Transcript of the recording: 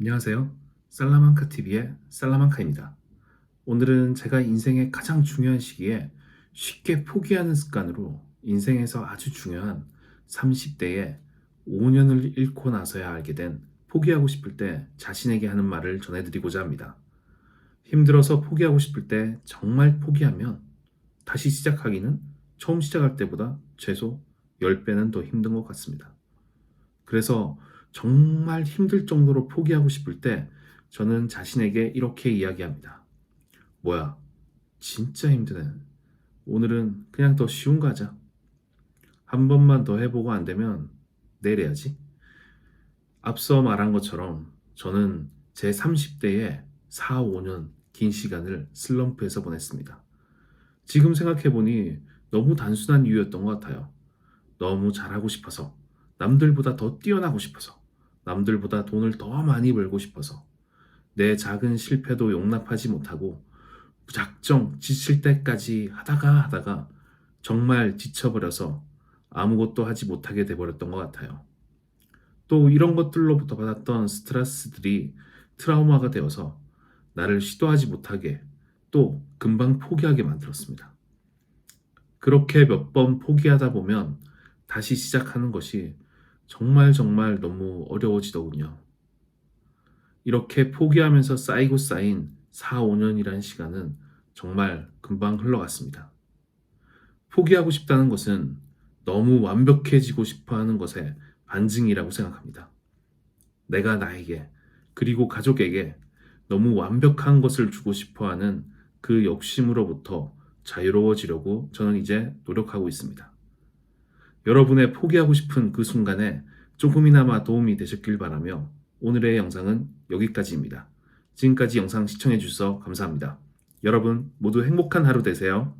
안녕하세요. 살라만카 TV의 살라만카입니다. 오늘은 제가 인생의 가장 중요한 시기에 쉽게 포기하는 습관으로 인생에서 아주 중요한 30대에 5년을 잃고 나서야 알게 된 포기하고 싶을 때 자신에게 하는 말을 전해드리고자 합니다. 힘들어서 포기하고 싶을 때 정말 포기하면 다시 시작하기는 처음 시작할 때보다 최소 10배는 더 힘든 것 같습니다. 그래서 정말 힘들 정도로 포기하고 싶을 때 저는 자신에게 이렇게 이야기합니다. 뭐야, 진짜 힘드네. 오늘은 그냥 더 쉬운 거 하자. 한 번만 더 해보고 안 되면 내일 해야지. 앞서 말한 것처럼 저는 제 30대에 4, 5년 긴 시간을 슬럼프에서 보냈습니다. 지금 생각해보니 너무 단순한 이유였던 것 같아요. 너무 잘하고 싶어서, 남들보다 더 뛰어나고 싶어서, 남들보다 돈을 더 많이 벌고 싶어서, 내 작은 실패도 용납하지 못하고, 무작정 지칠 때까지 하다가 하다가 정말 지쳐버려서 아무것도 하지 못하게 돼버렸던 것 같아요. 또 이런 것들로부터 받았던 스트레스들이 트라우마가 되어서 나를 시도하지 못하게 또 금방 포기하게 만들었습니다. 그렇게 몇 번 포기하다 보면 다시 시작하는 것이 정말 정말 너무 어려워지더군요. 이렇게 포기하면서 쌓이고 쌓인 4, 5년이라는 시간은 정말 금방 흘러갔습니다. 포기하고 싶다는 것은 너무 완벽해지고 싶어 하는 것의 반증이라고 생각합니다. 내가 나에게 그리고 가족에게 너무 완벽한 것을 주고 싶어 하는 그 욕심으로부터 자유로워지려고 저는 이제 노력하고 있습니다. 여러분의 포기하고 싶은 그 순간에 조금이나마 도움이 되셨길 바라며 오늘의 영상은 여기까지입니다. 지금까지 영상 시청해 주셔서 감사합니다. 여러분 모두 행복한 하루 되세요.